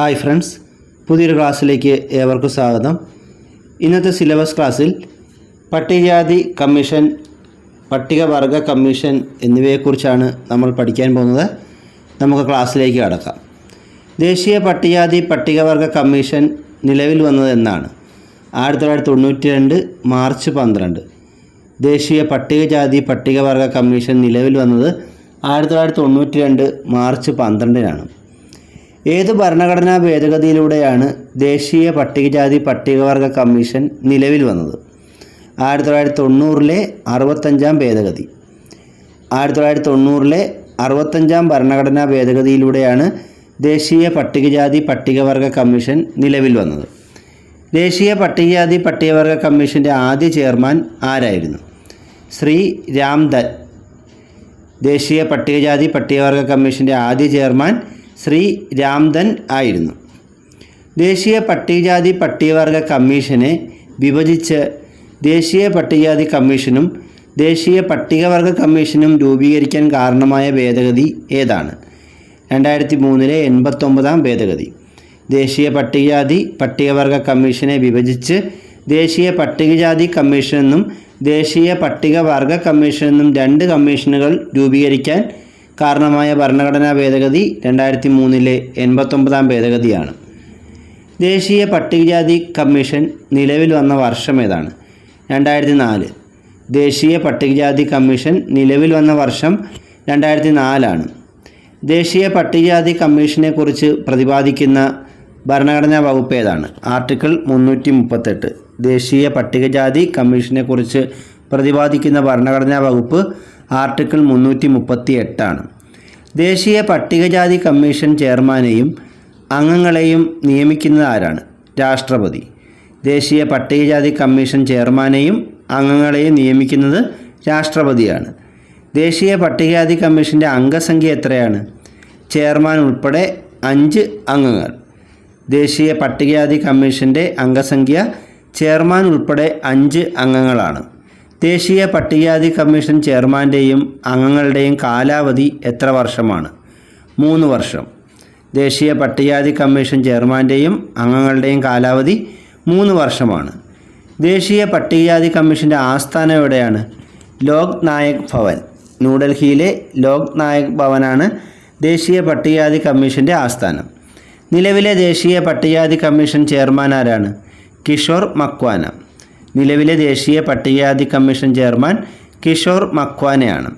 Hi friends പുതിയൊരു ക്ലാസ്സിലേക്ക് ഏവർക്കും സ്വാഗതം. ഇന്നത്തെ സിലബസ് ക്ലാസ്സിൽ പട്ടികജാതി കമ്മീഷൻ പട്ടികവർഗ കമ്മീഷൻ എന്നിവയെക്കുറിച്ചാണ് നമ്മൾ പഠിക്കാൻ പോകുന്നത്. നമുക്ക് ക്ലാസ്സിലേക്ക് കടക്കാം. ദേശീയ പട്ടികജാതി പട്ടികവർഗ കമ്മീഷൻ നിലവിൽ വന്നത് എന്നാണ്. ആയിരത്തി തൊള്ളായിരത്തി തൊണ്ണൂറ്റി രണ്ട് മാർച്ച് പന്ത്രണ്ട്. ദേശീയ പട്ടികജാതി പട്ടികവർഗ കമ്മീഷൻ നിലവിൽ വന്നത് ആയിരത്തി തൊള്ളായിരത്തി തൊണ്ണൂറ്റി രണ്ട് മാർച്ച് പന്ത്രണ്ടിനാണ്. ഏത് ഭരണഘടനാ ഭേദഗതിയിലൂടെയാണ് ദേശീയ പട്ടികജാതി പട്ടികവർഗ കമ്മീഷൻ നിലവിൽ വന്നത്? ആയിരത്തി തൊള്ളായിരത്തി തൊണ്ണൂറിലെ അറുപത്തഞ്ചാം ഭേദഗതി. ആയിരത്തി തൊള്ളായിരത്തി തൊണ്ണൂറിലെ അറുപത്തഞ്ചാം ഭരണഘടനാ ഭേദഗതിയിലൂടെയാണ് ദേശീയ പട്ടികജാതി പട്ടികവർഗ കമ്മീഷൻ നിലവിൽ വന്നത്. ദേശീയ പട്ടികജാതി പട്ടികവർഗ കമ്മീഷന്റെ ആദ്യ ചെയർമാൻ ആരായിരുന്നു? ശ്രീ രാംദൻ ദേശീയ പട്ടികജാതി പട്ടികവർഗ കമ്മീഷന്റെ ആദ്യ ചെയർമാൻ ശ്രീ രാംദൻ ആയിരുന്നു. ദേശീയ പട്ടികജാതി പട്ടികവർഗ കമ്മീഷനെ വിഭജിച്ച് ദേശീയ പട്ടികജാതി കമ്മീഷനും ദേശീയ പട്ടികവർഗ കമ്മീഷനും രൂപീകരിക്കാൻ കാരണമായ ഭേദഗതി ഏതാണ്? രണ്ടായിരത്തി മൂന്നിലെ എൺപത്തൊമ്പതാം ഭേദഗതി. ദേശീയ പട്ടികജാതി പട്ടികവർഗ കമ്മീഷനെ വിഭജിച്ച് ദേശീയ പട്ടികജാതി കമ്മീഷനെന്നും ദേശീയ പട്ടികവർഗ കമ്മീഷനെന്നും രണ്ട് കമ്മീഷനുകൾ രൂപീകരിക്കാൻ കാരണമായ ഭരണഘടനാ ഭേദഗതി രണ്ടായിരത്തി മൂന്നിലെ എൺപത്തൊമ്പതാം ഭേദഗതിയാണ്. ദേശീയ പട്ടികജാതി കമ്മീഷൻ നിലവിൽ വന്ന വർഷം ഏതാണ്? രണ്ടായിരത്തി നാല് ദേശീയ പട്ടികജാതി കമ്മീഷൻ നിലവിൽ വന്ന വർഷം രണ്ടായിരത്തി നാലാണ് ദേശീയ പട്ടികജാതി കമ്മീഷനെക്കുറിച്ച് പ്രതിപാദിക്കുന്ന ഭരണഘടനാ വകുപ്പ് ഏതാണ്? ആർട്ടിക്കിൾ മുന്നൂറ്റി മുപ്പത്തെട്ട് ദേശീയ പട്ടികജാതി കമ്മീഷനെക്കുറിച്ച് പ്രതിപാദിക്കുന്ന ഭരണഘടനാ വകുപ്പ് ആർട്ടിക്കിൾ മുന്നൂറ്റി മുപ്പത്തി എട്ടാണ് ദേശീയ പട്ടികജാതി കമ്മീഷൻ ചെയർമാനെയും അംഗങ്ങളെയും നിയമിക്കുന്നത് ആരാണ്? രാഷ്ട്രപതി. ദേശീയ പട്ടികജാതി കമ്മീഷൻ ചെയർമാനെയും അംഗങ്ങളെയും നിയമിക്കുന്നത് രാഷ്ട്രപതിയാണ്. ദേശീയ പട്ടികജാതി കമ്മീഷന്റെ അംഗസംഖ്യ എത്രയാണ്? ചെയർമാൻ ഉൾപ്പെടെ അഞ്ച് അംഗങ്ങൾ. ദേശീയ പട്ടികജാതി കമ്മീഷന്റെ അംഗസംഖ്യ ചെയർമാൻ ഉൾപ്പെടെ അഞ്ച് അംഗങ്ങളാണ്. ദേശീയ പട്ടികജാതി കമ്മീഷൻ ചെയർമാന്റെയും അംഗങ്ങളുടെയും കാലാവധി എത്ര വർഷമാണ്? മൂന്ന് വർഷം. ദേശീയ പട്ടികജാതി കമ്മീഷൻ ചെയർമാന്റെയും അംഗങ്ങളുടെയും കാലാവധി മൂന്ന് വർഷമാണ്. ദേശീയ പട്ടികജാതി കമ്മീഷന്റെ ആസ്ഥാനം എവിടെയാണ്? ലോക് നായക് ഭവൻ. ന്യൂഡൽഹിയിലെ ലോക് നായക് ഭവനാണ് ദേശീയ പട്ടികജാതി കമ്മീഷന്റെ ആസ്ഥാനം. നിലവിലെ ദേശീയ പട്ടികജാതി കമ്മീഷൻ ചെയർമാൻ ആരാണ്? കിഷോർ മക്വാന. നിലവിലെ ദേശീയ പട്ടികജാതി കമ്മീഷൻ ചെയർമാൻ കിഷോർ മക്വാനയാണ്.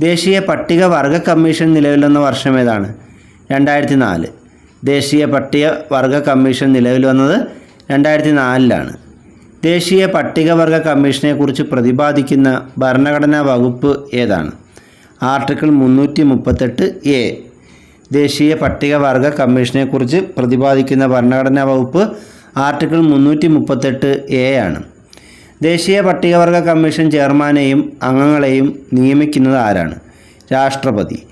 ദേശീയ പട്ടിക വർഗ കമ്മീഷൻ നിലവിൽ വന്ന വർഷം ഏതാണ്? രണ്ടായിരത്തി നാല് ദേശീയ പട്ടിക വർഗ കമ്മീഷൻ നിലവിൽ വന്നത് രണ്ടായിരത്തി നാലിലാണ് ദേശീയ പട്ടികവർഗ കമ്മീഷനെക്കുറിച്ച് പ്രതിപാദിക്കുന്ന ഭരണഘടനാ വകുപ്പ് ഏതാണ്? ആർട്ടിക്കിൾ മുന്നൂറ്റി മുപ്പത്തെട്ട് എ. ദേശീയ പട്ടികവർഗ കമ്മീഷനെക്കുറിച്ച് പ്രതിപാദിക്കുന്ന ഭരണഘടനാ വകുപ്പ് ആർട്ടിക്കിൾ മുന്നൂറ്റി മുപ്പത്തെട്ട് എ ആണ്. ദേശീയ പട്ടികവർഗ കമ്മീഷൻ ചെയർമാനെയും അംഗങ്ങളെയും നിയമിക്കുന്നത് ആരാണ്? രാഷ്ട്രപതി.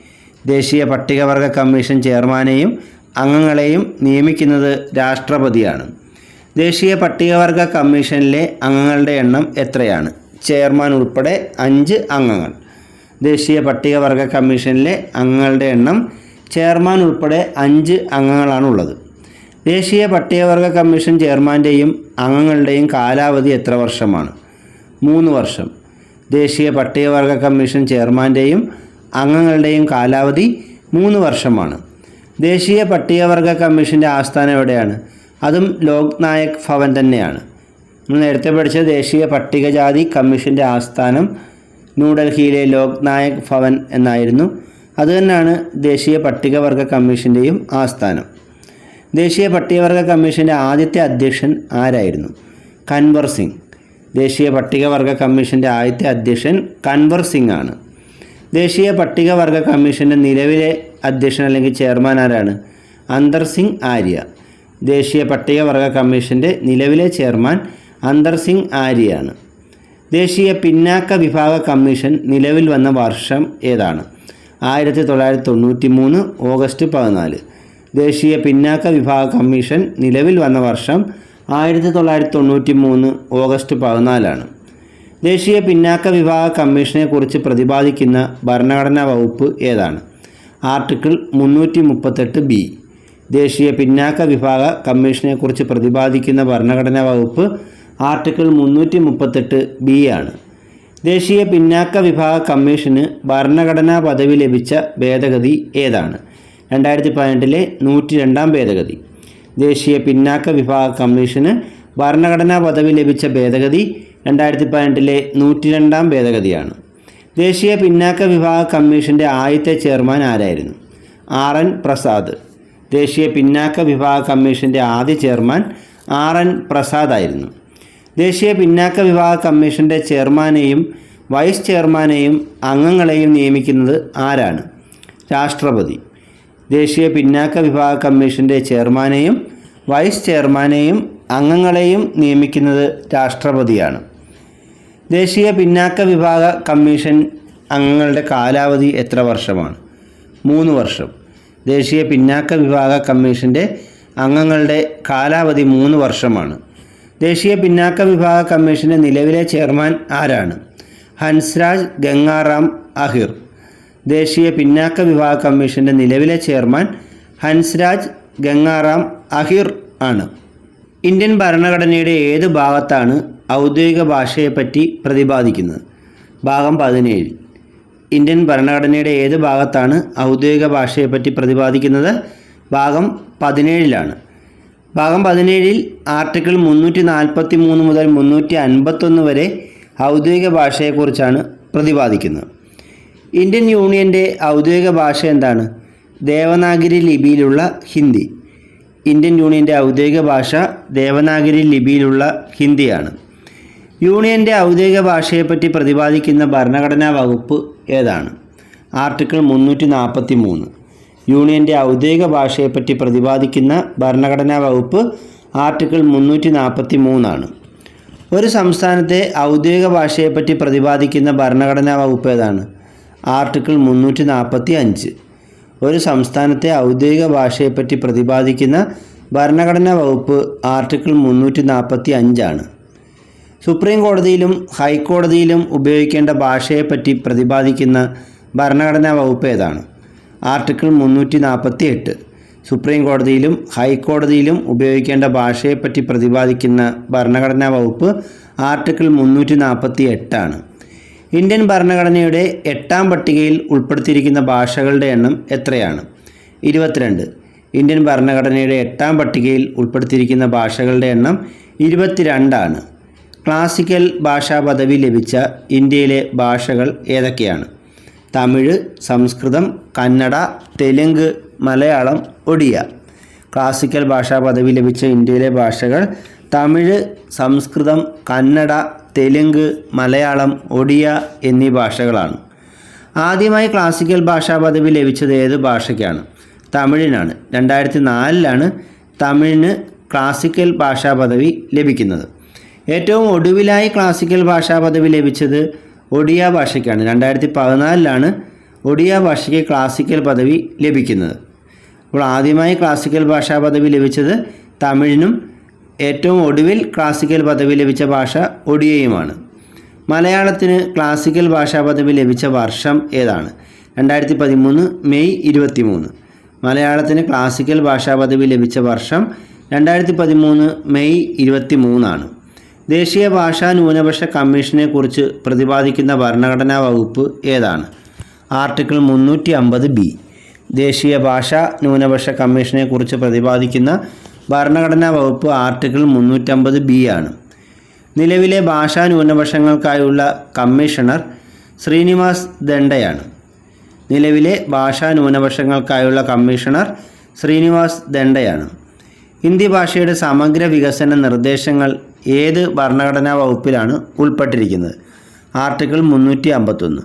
ദേശീയ പട്ടികവർഗ കമ്മീഷൻ ചെയർമാനെയും അംഗങ്ങളെയും നിയമിക്കുന്നത് രാഷ്ട്രപതിയാണ്. ദേശീയ പട്ടികവർഗ കമ്മീഷനിലെ അംഗങ്ങളുടെ എണ്ണം എത്രയാണ്? ചെയർമാൻ ഉൾപ്പെടെ അഞ്ച് അംഗങ്ങൾ. ദേശീയ പട്ടികവർഗ കമ്മീഷനിലെ അംഗങ്ങളുടെ എണ്ണം ചെയർമാൻ ഉൾപ്പെടെ അഞ്ച് അംഗങ്ങളാണുള്ളത്. ദേശീയ പട്ടികവർഗ കമ്മീഷൻ ചെയർമാന്റെയും അംഗങ്ങളുടെയും കാലാവധി എത്ര വർഷമാണ്? മൂന്ന് വർഷം. ദേശീയ പട്ടികവർഗ കമ്മീഷൻ ചെയർമാന്റെയും അംഗങ്ങളുടെയും കാലാവധി മൂന്ന് വർഷമാണ്. ദേശീയ പട്ടികവർഗ കമ്മീഷന്റെ ആസ്ഥാനം എവിടെയാണ്? അതും ലോക് നായക് ഭവൻ തന്നെയാണ്. നമ്മൾ നേരത്തെ പഠിച്ച ദേശീയ പട്ടികജാതി കമ്മീഷന്റെ ആസ്ഥാനം ന്യൂഡൽഹിയിലെ ലോക് നായക് ഭവൻ എന്നായിരുന്നു. അതുതന്നെയാണ് ദേശീയ പട്ടികവർഗ കമ്മീഷന്റെയും ആസ്ഥാനം. ദേശീയ പട്ടികവർഗ കമ്മീഷന്റെ ആദ്യത്തെ അധ്യക്ഷൻ ആരായിരുന്നു? കൻവർ സിംഗ്. ദേശീയ പട്ടികവർഗ കമ്മീഷന്റെ ആദ്യത്തെ അധ്യക്ഷൻ കൻവർ സിംഗ് ആണ്. ദേശീയ പട്ടികവർഗ കമ്മീഷന്റെ നിലവിലെ അധ്യക്ഷൻ അല്ലെങ്കിൽ ചെയർമാൻ ആരാണ്? അന്തർ സിംഗ് ആര്യ. ദേശീയ പട്ടികവർഗ കമ്മീഷന്റെ നിലവിലെ ചെയർമാൻ അന്തർ സിംഗ് ആര്യയാണ് ദേശീയ പിന്നാക്ക വിഭാഗ കമ്മീഷൻ നിലവിൽ വന്ന വർഷം ഏതാണ്? ആയിരത്തി തൊള്ളായിരത്തി തൊണ്ണൂറ്റി മൂന്ന് ഓഗസ്റ്റ് പതിനാല്. ദേശീയ പിന്നാക്ക വിഭാഗ കമ്മീഷൻ നിലവിൽ വന്ന വർഷം ആയിരത്തി തൊള്ളായിരത്തി തൊണ്ണൂറ്റി മൂന്ന് ഓഗസ്റ്റ് പതിനാലാണ്. ദേശീയ പിന്നാക്ക വിഭാഗ കമ്മീഷനെക്കുറിച്ച് പ്രതിപാദിക്കുന്ന ഭരണഘടനാ വകുപ്പ് ഏതാണ്? ആർട്ടിക്കിൾ മുന്നൂറ്റി മുപ്പത്തെട്ട് ബി. ദേശീയ പിന്നാക്ക വിഭാഗ കമ്മീഷനെക്കുറിച്ച് പ്രതിപാദിക്കുന്ന ഭരണഘടനാ വകുപ്പ് ആർട്ടിക്കിൾ മുന്നൂറ്റി മുപ്പത്തെട്ട് ബി ആണ്. ദേശീയ പിന്നാക്ക വിഭാഗ കമ്മീഷന് ഭരണഘടനാ പദവി ലഭിച്ച ഭേദഗതി ഏതാണ്? രണ്ടായിരത്തി പതിനെട്ടിലെ നൂറ്റി രണ്ടാം ഭേദഗതി. ദേശീയ പിന്നാക്ക വിഭാഗ കമ്മീഷന് ഭരണഘടനാ പദവി ലഭിച്ച ഭേദഗതി രണ്ടായിരത്തി പതിനെട്ടിലെ നൂറ്റി രണ്ടാം ഭേദഗതിയാണ്. ദേശീയ പിന്നാക്ക വിഭാഗ കമ്മീഷന്റെ ആദ്യത്തെ ചെയർമാൻ ആരായിരുന്നു? ആർ. എൻ. പ്രസാദ്. ദേശീയ പിന്നാക്ക വിഭാഗ കമ്മീഷന്റെ ആദ്യ ചെയർമാൻ ആർ. എൻ. പ്രസാദ് ആയിരുന്നു. ദേശീയ പിന്നാക്ക വിഭാഗ കമ്മീഷന്റെ ചെയർമാനെയും വൈസ് ചെയർമാനെയും അംഗങ്ങളെയും നിയമിക്കുന്നത് ആരാണ്? രാഷ്ട്രപതി. ദേശീയ പിന്നാക്ക വിഭാഗ കമ്മീഷന്റെ ചെയർമാനെയും വൈസ് ചെയർമാനെയും അംഗങ്ങളെയും നിയമിക്കുന്നത് രാഷ്ട്രപതിയാണ്. ദേശീയ പിന്നാക്ക വിഭാഗ കമ്മീഷൻ അംഗങ്ങളുടെ കാലാവധി എത്ര വർഷമാണ്? മൂന്ന് വർഷം. ദേശീയ പിന്നാക്ക വിഭാഗ കമ്മീഷന്റെ അംഗങ്ങളുടെ കാലാവധി മൂന്ന് വർഷമാണ്. ദേശീയ പിന്നാക്ക വിഭാഗ കമ്മീഷന്റെ നിലവിലെ ചെയർമാൻ ആരാണ്? ഹൻസ്രാജ് ഗംഗാറാം അഹിർ. ദേശീയ പിന്നാക്ക വിഭാഗ കമ്മീഷന്റെ നിലവിലെ ചെയർമാൻ ഹൻസ്രാജ് ഗംഗാറാം അഹിർ ആണ്. ഇന്ത്യൻ ഭരണഘടനയുടെ ഏത് ഭാഗത്താണ് ഔദ്യോഗിക ഭാഷയെപ്പറ്റി പ്രതിപാദിക്കുന്നത്? ഭാഗം പതിനേഴ്. ഇന്ത്യൻ ഭരണഘടനയുടെ ഏത് ഭാഗത്താണ് ഔദ്യോഗിക ഭാഷയെപ്പറ്റി പ്രതിപാദിക്കുന്നത്? ഭാഗം പതിനേഴിലാണ്. ഭാഗം പതിനേഴിൽ ആർട്ടിക്കിൾ മുന്നൂറ്റി നാൽപ്പത്തി മൂന്ന് മുതൽ മുന്നൂറ്റി അൻപത്തൊന്ന് വരെ ഔദ്യോഗിക ഭാഷയെക്കുറിച്ചാണ് പ്രതിപാദിക്കുന്നത്. ഇന്ത്യൻ യൂണിയന്റെ ഔദ്യോഗിക ഭാഷ എന്താണ്? ദേവനാഗരി ലിപിയിലുള്ള ഹിന്ദി. ഇന്ത്യൻ യൂണിയന്റെ ഔദ്യോഗിക ഭാഷ ദേവനാഗരി ലിപിയിലുള്ള ഹിന്ദിയാണ്. യൂണിയന്റെ ഔദ്യോഗിക ഭാഷയെപ്പറ്റി പ്രതിപാദിക്കുന്ന ഭരണഘടനാ വകുപ്പ് ഏതാണ്? ആർട്ടിക്കിൾ മുന്നൂറ്റി നാൽപ്പത്തി മൂന്ന് യൂണിയന്റെ ഔദ്യോഗിക ഭാഷയെപ്പറ്റി പ്രതിപാദിക്കുന്ന ഭരണഘടനാ വകുപ്പ് ആർട്ടിക്കിൾ മുന്നൂറ്റി നാൽപ്പത്തി മൂന്നാണ് ഒരു സംസ്ഥാനത്തെ ഔദ്യോഗിക ഭാഷയെപ്പറ്റി പ്രതിപാദിക്കുന്ന ഭരണഘടനാ വകുപ്പ് ഏതാണ്? ആർട്ടിക്കിൾ മുന്നൂറ്റി നാൽപ്പത്തി അഞ്ച് ഒരു സംസ്ഥാനത്തെ ഔദ്യോഗിക ഭാഷയെപ്പറ്റി പ്രതിപാദിക്കുന്ന ഭരണഘടനാ വകുപ്പ് ആർട്ടിക്കിൾ മുന്നൂറ്റി നാൽപ്പത്തി അഞ്ചാണ് സുപ്രീം കോടതിയിലും ഹൈക്കോടതിയിലും ഉപയോഗിക്കേണ്ട ഭാഷയെപ്പറ്റി പ്രതിപാദിക്കുന്ന ഭരണഘടനാ വകുപ്പ് ഏതാണ്? ആർട്ടിക്കിൾ മുന്നൂറ്റി നാൽപ്പത്തി എട്ട് സുപ്രീം കോടതിയിലും ഹൈക്കോടതിയിലും ഉപയോഗിക്കേണ്ട ഭാഷയെപ്പറ്റി പ്രതിപാദിക്കുന്ന ഭരണഘടനാ വകുപ്പ് ആർട്ടിക്കിൾ മുന്നൂറ്റി നാൽപ്പത്തി എട്ടാണ് ഇന്ത്യൻ ഭരണഘടനയുടെ എട്ടാം പട്ടികയിൽ ഉൾപ്പെടുത്തിയിരിക്കുന്ന ഭാഷകളുടെ എണ്ണം എത്രയാണ്? ഇരുപത്തിരണ്ട്. ഇന്ത്യൻ ഭരണഘടനയുടെ എട്ടാം പട്ടികയിൽ ഉൾപ്പെടുത്തിയിരിക്കുന്ന ഭാഷകളുടെ എണ്ണം ഇരുപത്തിരണ്ടാണ്. ക്ലാസിക്കൽ ഭാഷാ പദവി ലഭിച്ച ഇന്ത്യയിലെ ഭാഷകൾ ഏതൊക്കെയാണ്? തമിഴ് സംസ്കൃതം കന്നഡ തെലുങ്ക് മലയാളം ഒഡിയ. ക്ലാസിക്കൽ ഭാഷാ പദവി ലഭിച്ച ഇന്ത്യയിലെ ഭാഷകൾ തമിഴ് സംസ്കൃതം കന്നഡ തെലുങ്ക് മലയാളം ഒഡിയ എന്നീ ഭാഷകളാണ്. ആദ്യമായി ക്ലാസിക്കൽ ഭാഷാ പദവി ലഭിച്ചത് ഏത് ഭാഷയ്ക്കാണ്? തമിഴിനാണ്. രണ്ടായിരത്തി നാലിലാണ് തമിഴിന് ക്ലാസിക്കൽ ഭാഷാ പദവി ലഭിക്കുന്നത്. ഏറ്റവും ഒടുവിലായി ക്ലാസിക്കൽ ഭാഷാ പദവി ലഭിച്ചത് ഒഡിയ ഭാഷയ്ക്കാണ്. രണ്ടായിരത്തി പതിനാലിലാണ് ഒഡിയ ഭാഷയ്ക്ക് ക്ലാസിക്കൽ പദവി ലഭിക്കുന്നത്. അപ്പോൾ ആദ്യമായി ക്ലാസിക്കൽ ഭാഷാ പദവി ലഭിച്ചത് തമിഴിനും ഏറ്റവും ഒടുവിൽ ക്ലാസിക്കൽ പദവി ലഭിച്ച ഭാഷ ഒഡിയയുമാണ് മലയാളത്തിന് ക്ലാസിക്കൽ ഭാഷാ പദവി ലഭിച്ച വർഷം ഏതാണ്? രണ്ടായിരത്തി പതിമൂന്ന് മെയ് ഇരുപത്തി മൂന്ന് മലയാളത്തിന് ക്ലാസിക്കൽ ഭാഷാ പദവി ലഭിച്ച വർഷം രണ്ടായിരത്തി പതിമൂന്ന് മെയ് ഇരുപത്തി മൂന്നാണ് ദേശീയ ഭാഷാ ന്യൂനപക്ഷ കമ്മീഷനെ കുറിച്ച് പ്രതിപാദിക്കുന്ന ഭരണഘടനാ വകുപ്പ് ഏതാണ്? ആർട്ടിക്കിൾ മുന്നൂറ്റി അമ്പത് ബി. ദേശീയ ഭാഷാ ന്യൂനപക്ഷ കമ്മീഷനെ കുറിച്ച് പ്രതിപാദിക്കുന്ന ഭരണഘടനാ വകുപ്പ് ആർട്ടിക്കിൾ മുന്നൂറ്റമ്പത് ബി ആണ്. നിലവിലെ ഭാഷാ ന്യൂനപക്ഷങ്ങൾക്കായുള്ള കമ്മീഷണർ ശ്രീനിവാസ് ദണ്ഡയാണ്. നിലവിലെ ഭാഷാ ന്യൂനപക്ഷങ്ങൾക്കായുള്ള കമ്മീഷണർ ശ്രീനിവാസ് ദണ്ഡയാണ്. ഹിന്ദി ഭാഷയുടെ സമഗ്ര വികസന നിർദ്ദേശങ്ങൾ ഏത് ഭരണഘടനാ വകുപ്പിലാണ് ഉൾപ്പെട്ടിരിക്കുന്നത്? ആർട്ടിക്കിൾ മുന്നൂറ്റി അമ്പത്തൊന്ന്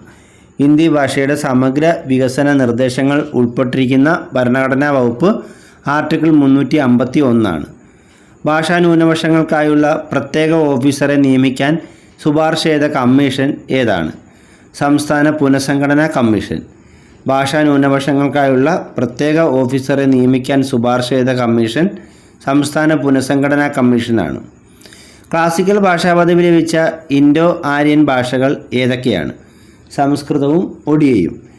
ഹിന്ദി ഭാഷയുടെ സമഗ്ര വികസന നിർദ്ദേശങ്ങൾ ഉൾപ്പെട്ടിരിക്കുന്ന ഭരണഘടനാ വകുപ്പ് ആർട്ടിക്കിൾ മുന്നൂറ്റി അമ്പത്തി ഒന്നാണ് ഭാഷാ ന്യൂനപക്ഷങ്ങൾക്കായുള്ള പ്രത്യേക ഓഫീസറെ നിയമിക്കാൻ ശുപാർശ ചെയ്ത കമ്മീഷൻ ഏതാണ്? സംസ്ഥാന പുനഃസംഘടനാ കമ്മീഷൻ. ഭാഷാ ന്യൂനപക്ഷങ്ങൾക്കായുള്ള പ്രത്യേക ഓഫീസറെ നിയമിക്കാൻ ശുപാർശ ചെയ്ത കമ്മീഷൻ സംസ്ഥാന പുനഃസംഘടനാ കമ്മീഷനാണ്. ക്ലാസിക്കൽ ഭാഷാ പദവി ലഭിച്ച ഇൻഡോ ആര്യൻ ഭാഷകൾ ഏതൊക്കെയാണ്? സംസ്കൃതവും ഒഡിയയും.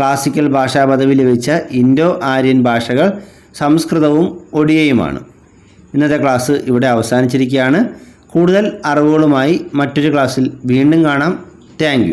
ക്ലാസിക്കൽ ഭാഷാ പദവി ലഭിച്ച ഇൻഡോ ആര്യൻ ഭാഷകൾ സംസ്കൃതവും ഒഡിയയുമാണ് ഇന്നത്തെ ക്ലാസ് ഇവിടെ അവസാനിച്ചിരിക്കുകയാണ്. കൂടുതൽ അറിവുകളുമായി മറ്റൊരു ക്ലാസ്സിൽ വീണ്ടും കാണാം. താങ്ക്